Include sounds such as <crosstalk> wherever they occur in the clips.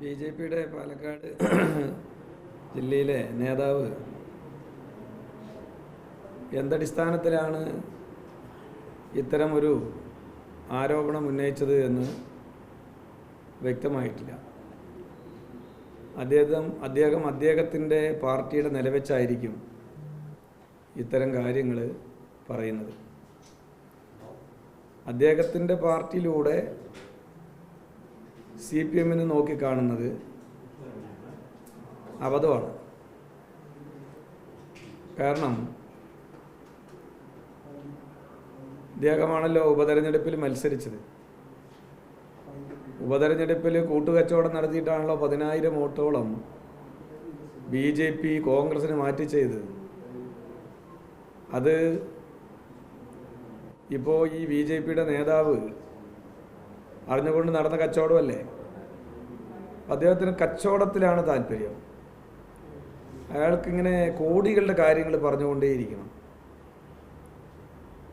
B J പിയുടെ പാലക്കാട് <clears throat> ജില്ലയിലെ നേതാവ് എന്തടിസ്ഥാനത്തിലാണ് ഇത്തരം ഒരു ആരോപണം ഉന്നയിച്ചത് എന്ന് വ്യക്തമായിട്ടില്ല. അദ്ദേഹം അദ്ദേഹം അദ്ദേഹത്തിന്റെ പാർട്ടിയുടെ നിലവെച്ചായിരിക്കും ഇത്തരം കാര്യങ്ങൾ പറയുന്നത്. അദ്ദേഹത്തിന്റെ പാർട്ടിയിലൂടെ സി പി എമ്മിന് നോക്കിക്കാണുന്നത് അബദ്ധമാണ്. കാരണം ഇദ്ദേഹമാണല്ലോ ഉപതെരഞ്ഞെടുപ്പിൽ മത്സരിച്ചത്. ഉപതെരഞ്ഞെടുപ്പിൽ കൂട്ടുകച്ചവടം നടത്തിയിട്ടാണല്ലോ പതിനായിരം വോട്ടോളം ബി ജെ പി കോൺഗ്രസിന് മാറ്റി ചെയ്തത്. അത് ഇപ്പോൾ ഈ ബി ജെ പിയുടെ നേതാവ് അറിഞ്ഞുകൊണ്ട് നടന്ന കച്ചവടമല്ലേ? അദ്ദേഹത്തിന് കച്ചവടത്തിലാണ് താല്പര്യം. അയാൾക്കിങ്ങനെ കോടികളുടെ കാര്യങ്ങൾ പറഞ്ഞുകൊണ്ടേയിരിക്കണം.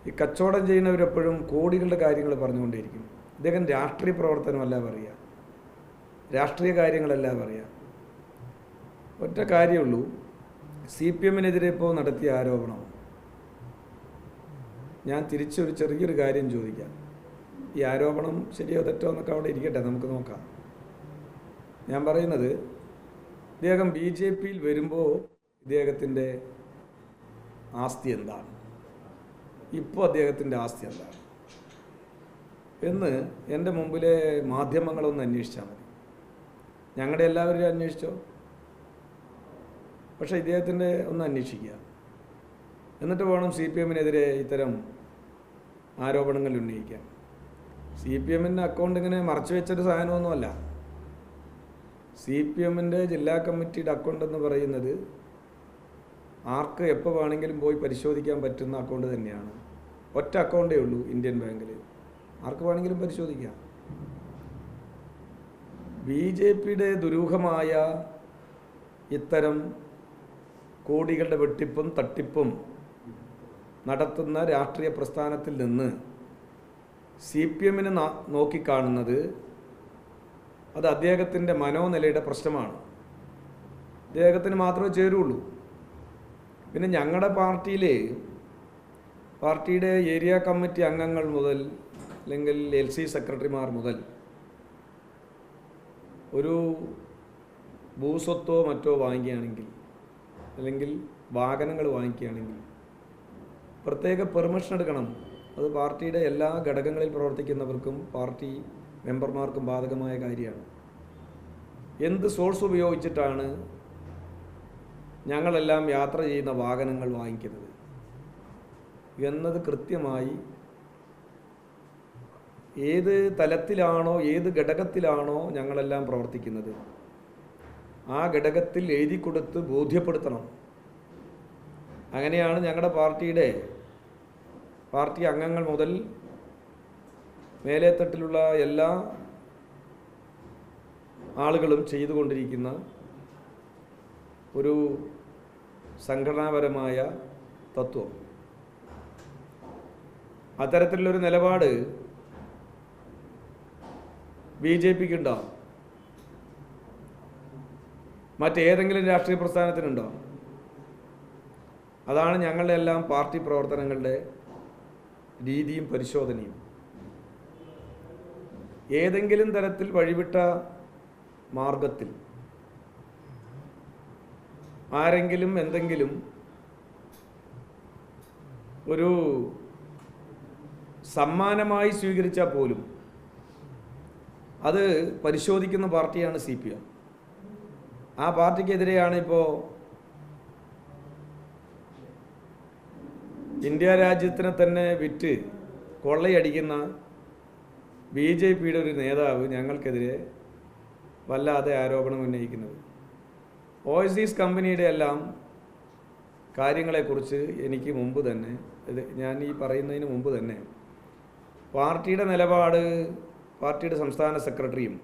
ഈ കച്ചവടം ചെയ്യുന്നവരെപ്പോഴും കോടികളുടെ കാര്യങ്ങൾ പറഞ്ഞുകൊണ്ടേയിരിക്കും. ഇദ്ദേഹം രാഷ്ട്രീയ പ്രവർത്തനമല്ല പറയുക. രാഷ്ട്രീയ കാര്യങ്ങളല്ല പറയുക. ഒറ്റ കാര്യമുള്ളൂ. സി പി എമ്മിനെതിരെ ഇപ്പോൾ നടത്തിയ ആരോപണം. ഞാൻ തിരിച്ചൊരു ചെറിയൊരു കാര്യം ചോദിക്കാം. ഈ ആരോപണം ശരിയോ തെറ്റോ എന്നൊക്കെ അവിടെ ഇരിക്കട്ടെ. നമുക്ക് നോക്കാം. ഞാൻ പറയുന്നത് ഇദ്ദേഹം ബി ജെ പിയിൽ വരുമ്പോൾ ഇദ്ദേഹത്തിന്റെ ആസ്തി എന്താണ്? ഇപ്പോൾ അദ്ദേഹത്തിന്റെ ആസ്തി എന്താണ്? എന്ന് എന്റെ മുമ്പിലെ മാധ്യമങ്ങളൊന്ന് അന്വേഷിച്ചാൽ മതി. ഞങ്ങളുടെ എല്ലാവരും അന്വേഷിച്ചോ? പക്ഷേ ഇദ്ദേഹത്തിന്റെ ഒന്ന് അന്വേഷിക്കുക. എന്നിട്ട് വേണം സി പി എമ്മിനെതിരെ ഇത്തരം ആരോപണങ്ങൾ ഉന്നയിക്കാൻ. സി പി എമ്മിന്റെ അക്കൗണ്ട് ഇങ്ങനെ മറച്ചു വെച്ചൊരു സാധനമൊന്നുമല്ല. സി പി എമ്മിന്റെ ജില്ലാ കമ്മിറ്റിയുടെ അക്കൗണ്ട് എന്ന് പറയുന്നത് ആർക്ക് എപ്പോൾ വേണമെങ്കിലും പോയി പരിശോധിക്കാൻ പറ്റുന്ന അക്കൗണ്ട് തന്നെയാണ്. ഒറ്റ അക്കൗണ്ടേ ഉള്ളൂ ഇന്ത്യൻ ബാങ്കിൽ. ആർക്ക് വേണമെങ്കിലും പരിശോധിക്കാം. ബി ജെ പിയുടെ ദുരൂഹമായ ഇത്തരം കോടികളുടെ വെട്ടിപ്പും തട്ടിപ്പും നടത്തുന്ന രാഷ്ട്രീയ പ്രസ്ഥാനത്തിൽ നിന്ന് സി പി എമ്മിന് നോക്കിക്കാണുന്നത് അത് അദ്ദേഹത്തിന്റെ മനോനിലയുടെ പ്രശ്നമാണ്. അദ്ദേഹത്തിന് മാത്രമേ ചേരുള്ളൂ. പിന്നെ ഞങ്ങളുടെ പാർട്ടിയിലെ പാർട്ടിയുടെ ഏരിയ കമ്മിറ്റി അംഗങ്ങൾ മുതൽ അല്ലെങ്കിൽ എൽ സി സെക്രട്ടറിമാർ മുതൽ ഒരു ഭൂസ്വത്തോ മറ്റോ വാങ്ങിക്കുകയാണെങ്കിൽ അല്ലെങ്കിൽ വാഹനങ്ങൾ വാങ്ങിക്കുകയാണെങ്കിൽ പ്രത്യേക പെർമിഷൻ എടുക്കണം. അത് പാർട്ടിയുടെ എല്ലാ ഘടകങ്ങളിൽ പ്രവർത്തിക്കുന്നവർക്കും പാർട്ടി മെമ്പർമാർക്കും ബാധകമായ കാര്യമാണ്. എന്ത് സോഴ്സ് ഉപയോഗിച്ചിട്ടാണ് ഞങ്ങളെല്ലാം യാത്ര ചെയ്യുന്ന വാഹനങ്ങൾ വാങ്ങിക്കുന്നത്? എന്നത് കൃത്യമായി ഏത് തലത്തിലാണോ ഏത് ഘടകത്തിലാണോ ഞങ്ങളെല്ലാം പ്രവർത്തിക്കുന്നത്. ആ ഘടകത്തിൽ എഴുതി കൊടുത്ത് ബോധ്യപ്പെടുത്തണം. അങ്ങനെയാണ് ഞങ്ങളുടെ പാർട്ടിയുടെ പാർട്ടി അംഗങ്ങൾ മുതൽ മേലേത്തട്ടിലുള്ള എല്ലാ ആളുകളും ചെയ്തുകൊണ്ടിരിക്കുന്ന ഒരു സംഘടനാപരമായ തത്വം. അത്തരത്തിലുള്ളൊരു നിലപാട് ബി ജെ പിക്ക് ഉണ്ടോ? മറ്റേതെങ്കിലും രാഷ്ട്രീയ പ്രസ്ഥാനത്തിനുണ്ടോ അതാണ് ഞങ്ങളുടെ എല്ലാം പാർട്ടി പ്രവർത്തനങ്ങളുടെ രീതിയും പരിശോധനയും. ഏതെങ്കിലും തരത്തിൽ വഴിവിട്ട മാർഗത്തിൽ ആരെങ്കിലും എന്തെങ്കിലും ഒരു സമ്മാനമായി സ്വീകരിച്ചാൽ പോലും അത് പരിശോധിക്കുന്ന പാർട്ടിയാണ് സി പി എം. ആ പാർട്ടിക്കെതിരെയാണ് ഇപ്പോൾ ഇന്ത്യ രാജ്യത്തിനെ തന്നെ വിറ്റ് കൊള്ളയടിക്കുന്ന ബി ജെ പിയുടെ ഒരു നേതാവ് ഞങ്ങൾക്കെതിരെ വല്ലാതെ ആരോപണം ഉന്നയിക്കുന്നത്. ഓവർസീസ് കമ്പനിയുടെ എല്ലാം കാര്യങ്ങളെക്കുറിച്ച് എനിക്ക് മുമ്പ് തന്നെ ഞാൻ ഈ പറയുന്നതിന് മുമ്പ് തന്നെ പാർട്ടിയുടെ നിലപാട് പാർട്ടിയുടെ സംസ്ഥാന സെക്രട്ടറിയും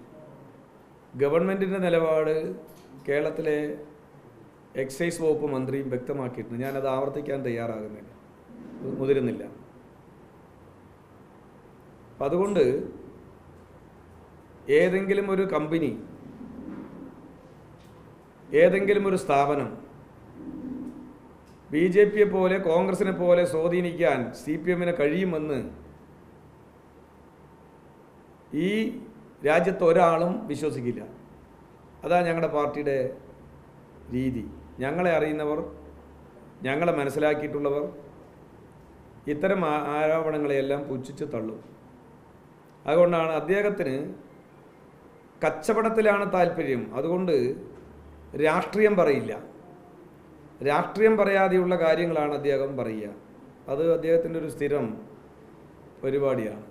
ഗവൺമെന്റിന്റെ നിലപാട് കേരളത്തിലെ എക്സൈസ് വകുപ്പ് മന്ത്രിയും വ്യക്തമാക്കിയിട്ടുണ്ട്. ഞാനത് ആവർത്തിക്കാൻ തയ്യാറാകുന്നില്ല. മുതിരുന്നില്ല. അപ്പം അതുകൊണ്ട് ഏതെങ്കിലും ഒരു കമ്പനി ഏതെങ്കിലും ഒരു സ്ഥാപനം ബി ജെ പിയെ പോലെ കോൺഗ്രസിനെ പോലെ സ്വാധീനിക്കാൻ സി പി എമ്മിന് കഴിയുമെന്ന് ഈ രാജ്യത്ത് ഒരാളും വിശ്വസിക്കില്ല. അതാണ് ഞങ്ങളുടെ പാർട്ടിയുടെ രീതി. ഞങ്ങളെ അറിയുന്നവർ ഞങ്ങളെ മനസ്സിലാക്കിയിട്ടുള്ളവർ ഇത്തരം ആരോപണങ്ങളെയെല്ലാം പുച്ഛിച്ച് തള്ളും. അതുകൊണ്ടാണ് അദ്ദേഹത്തിന് കച്ചവടത്തിലാണ് താല്പര്യം. അതുകൊണ്ട് രാഷ്ട്രീയം പറയില്ല. രാഷ്ട്രീയം പറയാതെയുള്ള കാര്യങ്ങളാണ് അദ്ദേഹം പറയുക. അത് അദ്ദേഹത്തിന്റെ ഒരു സ്ഥിരം പരിപാടിയാണ്.